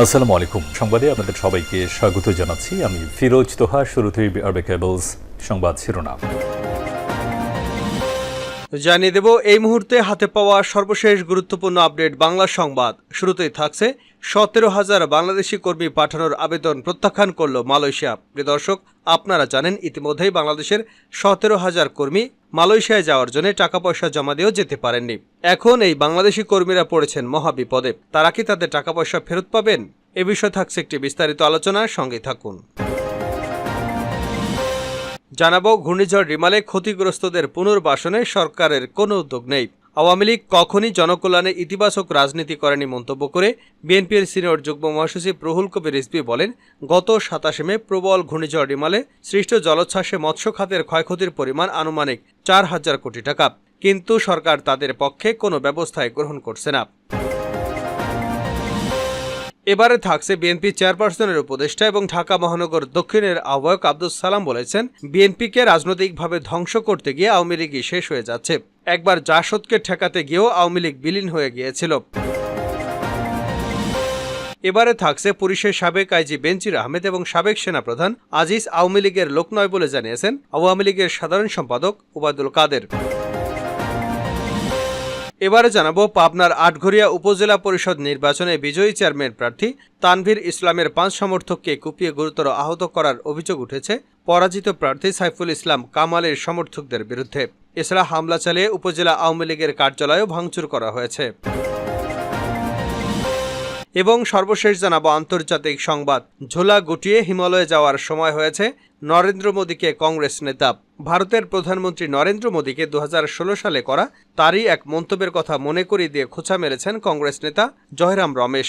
আসসালামু আলাইকুম। সংবাদে আপনাদের সবাইকে স্বাগত জানাচ্ছি। আমি ফিরোজ তোহা, শুরুতেই আরবে কেবলস সংবাদ শিরোনাম। জানিয়ে দেব, এই মুহূর্তে হাতে পাওয়া সর্বশেষ গুরুত্বপূর্ণ আপডেট বাংলা সংবাদ। শুরুতেই থাকছে, সতেরো হাজার বাংলাদেশি কর্মী পাঠানোর আবেদন প্রত্যাখ্যান করল মালয়েশিয়া। প্রিয় দর্শক, আপনারা জানেন, ইতিমধ্যেই বাংলাদেশের সতেরো হাজার কর্মী মালয়েশিয়ায় যাওয়ার জন্য টাকা পয়সা জমা দিয়েও যেতে পারেননি। এখন এই বাংলাদেশি কর্মীরা পড়েছেন মহাবিপদে। তারা কি তাদের টাকা পয়সা ফেরত পাবেন? এ বিষয়ে থাকছে একটি বিস্তারিত আলোচনার সঙ্গে থাকুন। জানাব, ঘূর্ণিঝড় রিমালে ক্ষতিগ্রস্তদের পুনর্বাসনে সরকারের কোনো উদ্যোগ নেই। আওয়ামী লীগ কখনই জনকল্যাণে ইতিবাচক রাজনীতি করেনি মন্তব্য করে বিএনপির সিনিয়র যুগ্ম মহাসচিব রুহুল কবির রিজভি বলেন, গত সাতাশে মে প্রবল ঘূর্ণিঝড় রিমালে সৃষ্ট জলোচ্ছ্বাসে মৎস্য খাতের ক্ষয়ক্ষতির পরিমাণ আনুমানিক চার হাজার কোটি টাকা। কিন্তু সরকার তাদের পক্ষে কোনো ব্যবস্থায় গ্রহণ করছে না। এবারে থাকছে বিএনপি চেয়ারপারসনের উপদেষ্টা এবং ঢাকা মহানগর দক্ষিণের আহ্বায়ক আব্দুল সালাম বলেছেন, বিএনপিকে রাজনৈতিকভাবে ধ্বংস করতে গিয়ে আওয়ামী লীগই শেষ হয়ে যাচ্ছে। একবার জাসদকে ঠেকাতে গিয়েও আওয়ামী লীগ বিলীন হয়ে গিয়েছিল। এবারে থাকছে পুলিশের সাবেক আইজি বেঞ্চির আহমেদ এবং সাবেক সেনাপ্রধান আজিজ আওয়ামী লীগের লোক নয় বলে জানিয়েছেন আওয়ামী লীগের সাধারণ সম্পাদক ওবায়দুল কাদের। এবারে জানাব পাবনার আটঘরিয়া উপজেলা পরিষদ নির্বাচনে বিজয়ী চেয়ারম্যান প্রার্থী তানভীর ইসলামের পাঁচ সমর্থককে কুপিয়ে গুরুতর আহত করার অভিযোগ উঠেছে পরাজিত প্রার্থী সাইফুল ইসলাম কামালের সমর্থকদের বিরুদ্ধে। এছাড়া হামলা চালিয়ে উপজেলা আওয়ামী লীগের কার্যালয়ও ভাঙচুর করা হয়েছে। এবং সর্বশেষ জানাব আন্তর্জাতিক সংবাদ। ঝোলা গুটিয়ে হিমালয়ে যাওয়ার সময় হয়েছে নরেন্দ্র মোদীকে কংগ্রেস নেতা। ভারতের প্রধানমন্ত্রী নরেন্দ্র মোদীকে দু হাজার ষোলো সালে করা তারই এক মন্তব্যের কথা মনে করিয়ে দিয়ে খোঁচা মেরেছেন কংগ্রেস নেতা জয়রাম রমেশ।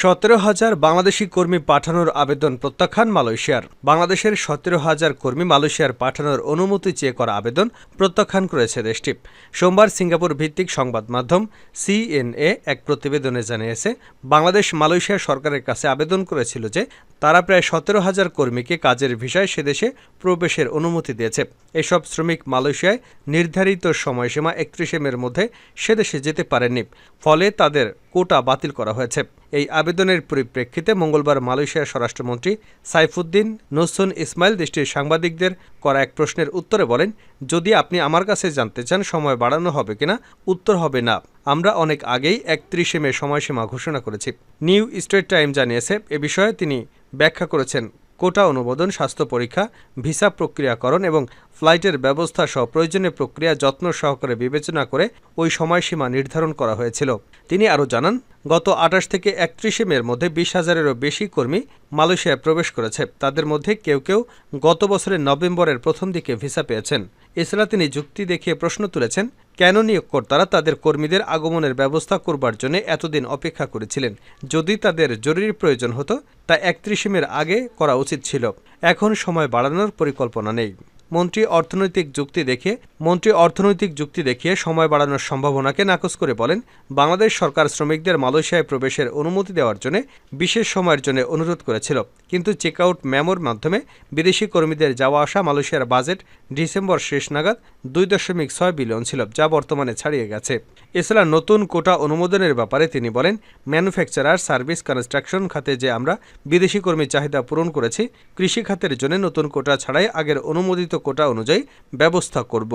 সতেরো হাজার বাংলাদেশি কর্মী পাঠানোর আবেদন প্রত্যাখ্যান মালয়েশিয়ার। বাংলাদেশের সতেরো হাজার কর্মী মালয়েশিয়ার পাঠানোর অনুমতি চেয়ে করা আবেদন প্রত্যাখ্যান করেছে দেশটি। সোমবার সিঙ্গাপুর ভিত্তিক সংবাদ মাধ্যম সিএনএ এক প্রতিবেদনে জানিয়েছে, বাংলাদেশ মালয়েশিয়া সরকারের কাছে আবেদন করেছিল যে তারা প্রায় সতেরো হাজার কর্মীকে কাজের ভিসায় সেদেশে প্রবেশের অনুমতি দিয়েছে। এসব শ্রমিক মালয়েশিয়ায় নির্ধারিত সময়সীমা একত্রিশে মের মধ্যে সেদেশে যেতে পারেননি। ফলে তাদের কোটা বাতিল করা হয়েছে। এই আবেদনের পরিপ্রেক্ষিতে মঙ্গলবার মালয়েশিয়ার স্বরাষ্ট্রমন্ত্রী সাইফুদ্দিন নসুন ইসমাইল দেশটির সাংবাদিকদের করা এক প্রশ্নের উত্তরে বলেন, যদি আপনি আমার কাছে জানতে চান সময় বাড়ানো হবে কিনা, উত্তর হবে না। আমরা অনেক আগেই একত্রিশে মে সময়সীমা ঘোষণা করেছি। নিউ স্টেট টাইম জানিয়েছে, এ বিষয়ে তিনি ব্যাখ্যা করেছেন। কোটা অনুমোদন, স্বাস্থ্য পরীক্ষা, ভিসা প্রক্রিয়াকরণ এবং ফ্লাইটের ব্যবস্থা সহ প্রয়োজনীয় প্রক্রিয়া যত্ন সহকারে বিবেচনা করে ওই সময়সীমা নির্ধারণ করা হয়েছিল। তিনি আরও জানান, গত আঠাশ থেকে একত্রিশে মের মধ্যে বিশ হাজারেরও বেশি কর্মী মালয়েশিয়ায় প্রবেশ করেছে। তাদের মধ্যে কেউ কেউ গত বছরের নভেম্বরের প্রথম দিকে ভিসা পেয়েছেন। এছাড়া তিনি যুক্তি দেখিয়ে প্রশ্ন তুলেছেন কেন নিয়োগকর্তারা তাদের কর্মীদের আগমনের ব্যবস্থা করবার জন্য এতদিন অপেক্ষা করেছিলেন? যদি তাদের জরুরি প্রয়োজন হতো, তা একত্রিশে মের আগে করা উচিত ছিল। এখন সময় বাড়ানোর পরিকল্পনা নেই। মন্ত্রী অর্থনৈতিক যুক্তি দেখে মন্ত্রী অর্থনৈতিক যুক্তি দেখিয়ে সময় বাড়ানোর সম্ভাবনাকে নাকচ করে বলেন, বাংলাদেশ সরকার শ্রমিকদের মালয়েশিয়ায় প্রবেশের অনুমতি দেওয়ার জন্য বিশেষ সময়ের জন্য অনুরোধ করেছিল। কিন্তু চেকআউট মেমোর মাধ্যমে বিদেশি কর্মীদের যাওয়া আসা মালয়েশিয়ার বাজেট ডিসেম্বর শেষ নাগাদ দুই দশমিক ছয় বিলিয়ন ছিল, যা বর্তমানে ছাড়িয়ে গেছে। এছাড়া নতুন কোটা অনুমোদনের ব্যাপারে তিনি বলেন, ম্যানুফ্যাকচারার সার্ভিস কনস্ট্রাকশন খাতে যে আমরা বিদেশি কর্মী চাহিদা পূরণ করেছি, কৃষি খাতের জন্য নতুন কোটা ছাড়াই আগের অনুমোদিত কোটা অনুযায়ী ব্যবস্থা করব।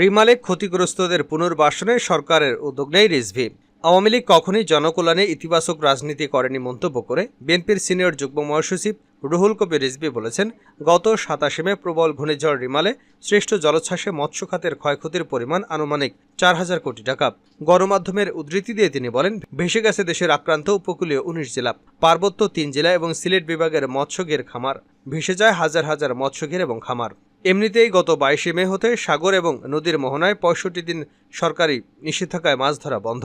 রিমালে ক্ষতিগ্রস্তদের পুনর্বাসনে সরকারের উদ্যোগ নেই রিজভি। আওয়ামী লীগ কখনই জনকল্যাণে ইতিবাচক রাজনীতি করেনি মন্তব্য করে বিএনপির সিনিয়র যুগ্ম মহাসচিব রুহুল কবির রিজভি বলেছেন, গত সাতাশে মে প্রবল ঘূর্ণিঝড় রিমালে শ্রেষ্ঠ জলোচ্ছ্বাসে মৎস্য খাতের ক্ষয়ক্ষতির পরিমাণ আনুমানিক চার হাজার কোটি টাকা। গণমাধ্যমের উদ্ধৃতি দিয়ে তিনি বলেন, ভেসে গেছে দেশের আক্রান্ত উপকূলীয় উনিশ জেলা, পার্বত্য তিন জেলা এবং সিলেট বিভাগের মৎস্যগের খামার। ভেসে যায় হাজার হাজার মৎস্যঘের এবং খামার। এমনিতেই গত বাইশে মে হতে সাগর এবং নদীর মোহনায় পঁয়ষট্টি দিন সরকারি নিষেধাজ্ঞায় মাছ ধরা বন্ধ।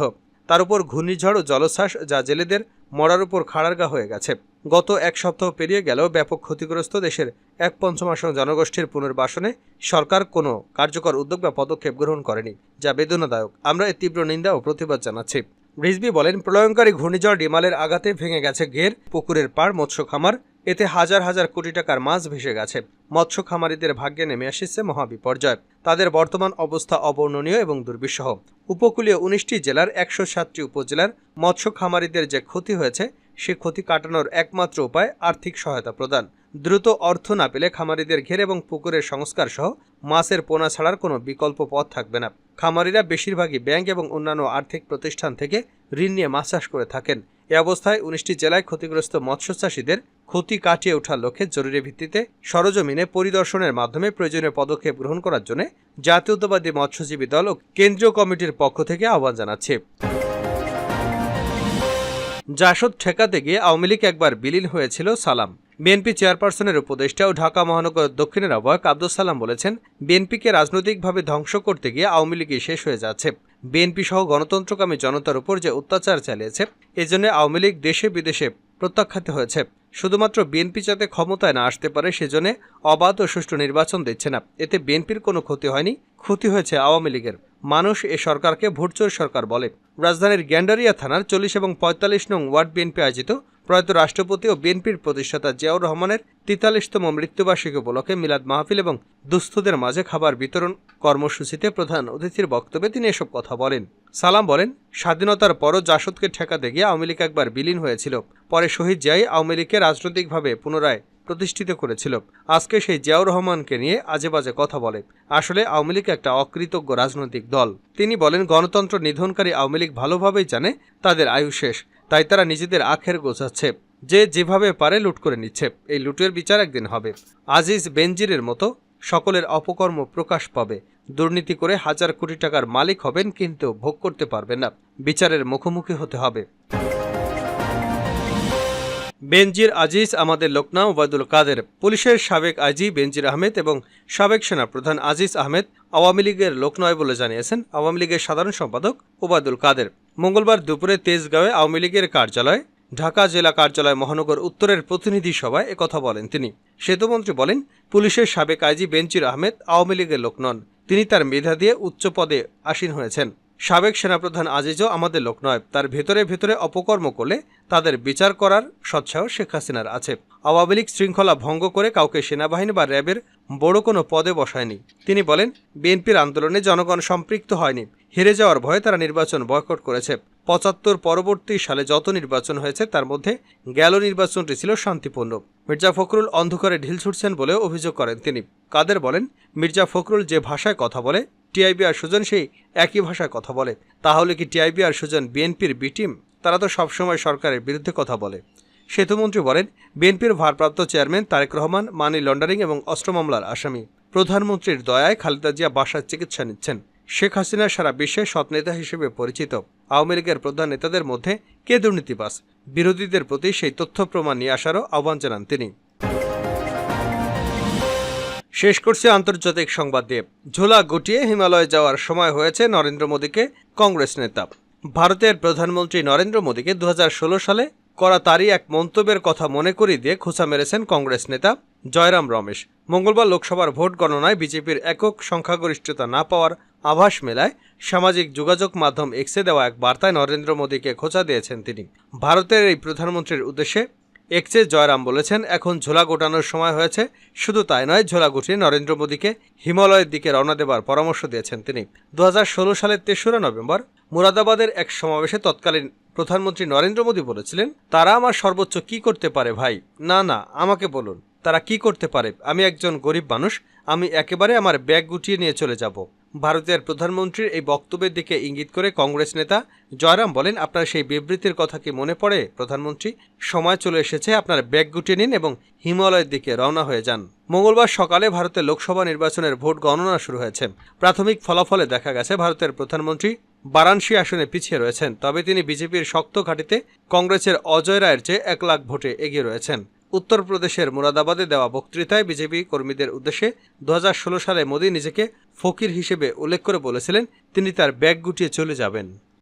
তার উপর ঘূর্ণিঝড় ও জলোচ্ছ্বাস যা জেলেদের মরার উপর খাড়ারগা হয়ে গেছে। গত এক সপ্তাহ পেরিয়ে গেলেও ব্যাপক ক্ষতিগ্রস্ত দেশের এক পঞ্চমাংশ জনগোষ্ঠীর পুনর্বাসনে সরকার কোনো কার্যকর উদ্যোগ বা পদক্ষেপ গ্রহণ করেনি, যা বেদনাদায়ক। আমরা এর তীব্র নিন্দা ও প্রতিবাদ জানাচ্ছি। রিজবি বলেন প্রলয়ঙ্কারী ঘূর্ণিঝড় ডিমালের আঘাতে ভেঙে গেছে ঘের, পুকুরের পাড়, মৎস্য খামার এতে হাজার হাজার কোটি টাকার মাছ ভেসে গেছে। মৎস্য খামারিদের ভাগ্যে নেমে আসছে মহাবিপর্যয়। তাদের বর্তমান অবস্থা অবর্ণনীয় এবং দুর্বিষহ। উপকূলীয় উনিশটি জেলার একশো সাতটি উপজেলার মৎস্য খামারিদের যে ক্ষতি হয়েছে, সে ক্ষতি কাটানোর একমাত্র উপায় আর্থিক সহায়তা প্রদান। দ্রুত অর্থ না পেলে খামারিদের ঘের এবং পুকুরের সংস্কার সহ মাছের পোনা ছাড়ার কোনো বিকল্প পথ থাকবে না। খামারিরা বেশিরভাগই ব্যাংক এবং অন্যান্য আর্থিক প্রতিষ্ঠান থেকে ঋণ নিয়ে মাছ চাষ করে থাকেন। এ অবস্থায় উনিশটি জেলায় ক্ষতিগ্রস্ত মৎস্য চাষীদের ক্ষতি কাটিয়ে ওঠার লক্ষ্যে জরুরি ভিত্তিতে সরজমিনে পরিদর্শনের মাধ্যমে প্রয়োজনীয় পদক্ষেপ গ্রহণ করার জন্য জাতীয়তাবাদী মৎস্যজীবী দল ও কেন্দ্রীয় কমিটির পক্ষ থেকে আহ্বান জানাচ্ছে। জাসদ ঠেকাতে গিয়ে আওয়ামী লীগ একবার বিলীন হয়েছিল সালাম। বিএনপি চেয়ারপারসনের উপদেষ্টা ও ঢাকা মহানগর দক্ষিণের আহ্বায়ক আব্দুল সালাম বলেছেন, বিএনপিকে রাজনৈতিকভাবে ধ্বংস করতে গিয়ে আওয়ামী লীগই শেষ হয়ে যাচ্ছে। বিএনপি সহ গণতন্ত্রকামী জনতার উপর যে অত্যাচার চালিয়েছে, এজন্য আওয়ামী লীগ দেশে বিদেশে প্রত্যাখ্যাত হয়েছে। শুধুমাত্র বিএনপি যাতে ক্ষমতায় না আসতে পারে, সেজন্য অবাধ ও সুষ্ঠু নির্বাচন দিচ্ছে না। এতে বিএনপির কোনো ক্ষতি হয়নি, ক্ষতি হয়েছে আওয়ামী লীগের। মানুষ এ সরকারকে ভোটচোর সরকার বলে। রাজধানীর গ্যান্ডারিয়া থানার চল্লিশ এবং পঁয়তাল্লিশ নং ওয়ার্ড বিএনপি আয়োজিত প্রয়াত রাষ্ট্রপতি ও বিএনপির প্রতিষ্ঠাতা জিয়াউর রহমানের তেতাল্লিশতম মৃত্যুবার্ষিকী উপলক্ষে মিলাদ মাহফিল এবং দুস্থদের মাঝে খাবার বিতরণ কর্মসূচিতে প্রধান অতিথির বক্তব্যে তিনি এসব কথা বলেন। সালাম বলেন, স্বাধীনতার পরও জাসদকে ঠেকাতে গিয়ে আওয়ামী লীগ একবার বিলীন হয়েছিল। পরে শহীদ জিয়াই আওয়ামী লীগকে রাজনৈতিকভাবে পুনরায় প্রতিষ্ঠিত করেছিল। আজকে সেই জিয়াউর রহমানকে নিয়ে আজে বাজে কথা বলে। আসলে আওয়ামী লীগ একটা অকৃতজ্ঞ রাজনৈতিক দল। তিনি বলেন, গণতন্ত্র নিধনকারী আওয়ামী লীগ ভালোভাবেই জানে, তাদের আয়ু শেষ। তাই তারা নিজেদের আখের গোছাচ্ছে। যে যেভাবে পারে লুট করে নিচ্ছে। এই লুটের বিচার একদিন হবে। আজিজ বেনজিরের মতো সকলের অপকর্ম প্রকাশ পাবে। দুর্নীতি করে হাজার কোটি টাকার মালিক হবেন কিন্তু ভোগ করতে পারবেন না। বিচারের মুখোমুখি হতে হবে। বেনজির আজিজ আমাদের লোকনা ওবায়দুল কাদের। পুলিশের সাবেক আইজি বেনজির আহমেদ এবং সাবেক সেনাপ্রধান আজিজ আহমেদ আওয়ামী লীগের লোক নয় বলে জানিয়েছেন আওয়ামী লীগের সাধারণ সম্পাদক ওবায়দুল কাদের। মঙ্গলবার দুপুরে তেজগাঁওয়ে আওয়ামী লীগের কার্যালয়, ঢাকা জেলা কার্যালয় মহানগর উত্তরের প্রতিনিধি সভায় একথা বলেন তিনি। সেতুমন্ত্রী বলেন, পুলিশের সাবেক আইজি বেঞ্চির আহমেদ আওয়ামী লীগের লোক নন। তিনি তার মেধা দিয়ে উচ্চ পদে আসীন হয়েছেন। সাবেক সেনাপ্রধান আজিজও আমাদের লোক নয়, তার ভেতরে ভেতরে অপকর্ম করলে তাদের বিচার করার সৎসাহস শেখ হাসিনার আছে। আওয়ামী লীগ শৃঙ্খলা ভঙ্গ করে কাউকে সেনাবাহিনী বা র্যাবের বড় কোনো পদে বসায়নি। তিনি বলেন, বিএনপির আন্দোলনে জনগণ সম্পৃক্ত হয়নি। হেরে যাওয়ার ভয়ে তারা নির্বাচন বয়কট করেছে। পঁচাত্তর পরবর্তী সালে যত নির্বাচন হয়েছে, তার মধ্যে গেল নির্বাচনটি ছিল শান্তিপূর্ণ। মির্জা ফখরুল অন্ধকারে ঢিল ছুটছেন বলে অভিযোগ করেন তিনি। কাদের বলেন, মির্জা ফখরুল যে ভাষায় কথা বলে টিআইবি আর সুজন সেই একই ভাষায় কথা বলে। তাহলে কি টিআইবি আর সুজন বিএনপির বি টিম? তারা তো সবসময় সরকারের বিরুদ্ধে কথা বলে। সেতুমন্ত্রী বলেন, বিএনপির ভারপ্রাপ্ত chairman Tarique Rahman, money laundering এবং অস্ত্র মামলার আসামি। প্রধানমন্ত্রীর দয়ায় খালেদা জিয়া বাসার চিকিৎসা নিচ্ছেন। শেখ হাসিনা সারা বিশ্বে সৎ নেতা হিসেবে পরিচিত। আওয়ামী লীগের প্রধান নেতাদের মধ্যে কে দুর্নীতিবাস বিরোধীদের প্রতি সেই তথ্য প্রমাণ নিয়ে আসারও আহ্বান জানান তিনি। শেষ করছে আন্তর্জাতিক সংবাদ দিয়ে। ঝোলা গুটিয়ে হিমালয়ে যাওয়ার সময় হয়েছে নরেন্দ্র মোদীকে কংগ্রেস নেতা। ভারতের প্রধানমন্ত্রী নরেন্দ্র মোদীকে দু হাজার ষোলো সালে করা তারই এক মন্তব্যের কথা মনে করিয়ে দিয়ে খোঁচা মেরেছেন কংগ্রেস নেতা জয়রাম রমেশ। মঙ্গলবার লোকসভার ভোট গণনায় বিজেপির একক সংখ্যাগরিষ্ঠতা না পাওয়ার আভাস মেলায় সামাজিক যোগাযোগ মাধ্যম এক্সে দেওয়া এক বার্তায় নরেন্দ্র মোদীকে খোঁচা দিয়েছেন তিনি। ভারতের এই প্রধানমন্ত্রীর উদ্দেশ্যে এক্সে জয়রাম বলেছেন, এখন ঝোলা গোটানোর সময় হয়েছে। শুধু তাই নয়, ঝোলা গুটিয়ে নরেন্দ্র মোদীকে হিমালয়ের দিকে রওনা দেবার পরামর্শ দিয়েছেন তিনি। দু ষোলো সালের তেসরা নভেম্বর মুরাদাবাদের এক সমাবেশে তৎকালীন প্রধানমন্ত্রী নরেন্দ্র মোদী বলেছিলেন, তারা আমার সর্বোচ্চ কি করতে পারে ভাই? না না, আমাকে বলুন। তারা কি করতে পারে? আমি একজন গরিব মানুষ, আমি একেবারে আমার ব্যাগ গুটিয়ে নিয়ে চলে যাব। ভারতের প্রধানমন্ত্রীর এই বক্তব্যের দিকে ইঙ্গিত করে কংগ্রেস নেতা জয়রাম বলেন, আপনার সেই বিবৃতির কথা কি মনে পড়ে, প্রধানমন্ত্রী? সময় চলে এসেছে, আপনার ব্যাগ গুটিয়ে নিন এবং হিমালয়ের দিকে রওনা হয়ে যান। মঙ্গলবার সকালে ভারতের লোকসভা নির্বাচনের ভোট গণনা শুরু হয়েছে। প্রাথমিক ফলাফলে দেখা গেছে, ভারতের প্রধানমন্ত্রী বারাণসী আসনে পিছিয়ে রয়েছেন, তবে তিনি বিজেপির শক্ত ঘাঁটিতে কংগ্রেসের অজয় রায়ের চেয়ে এক লাখ ভোটে এগিয়ে রয়েছেন। উত্তরপ্রদেশের মুরাদাবাদে দেওয়া বক্তৃতায় বিজেপি কর্মীদের উদ্দেশ্যে দু হাজার ষোলো সালে মোদী নিজেকে ফকির হিসেবে উল্লেখ করে বলেছিলেন, তিনি তার ব্যাগ গুটিয়ে চলে যাবেন।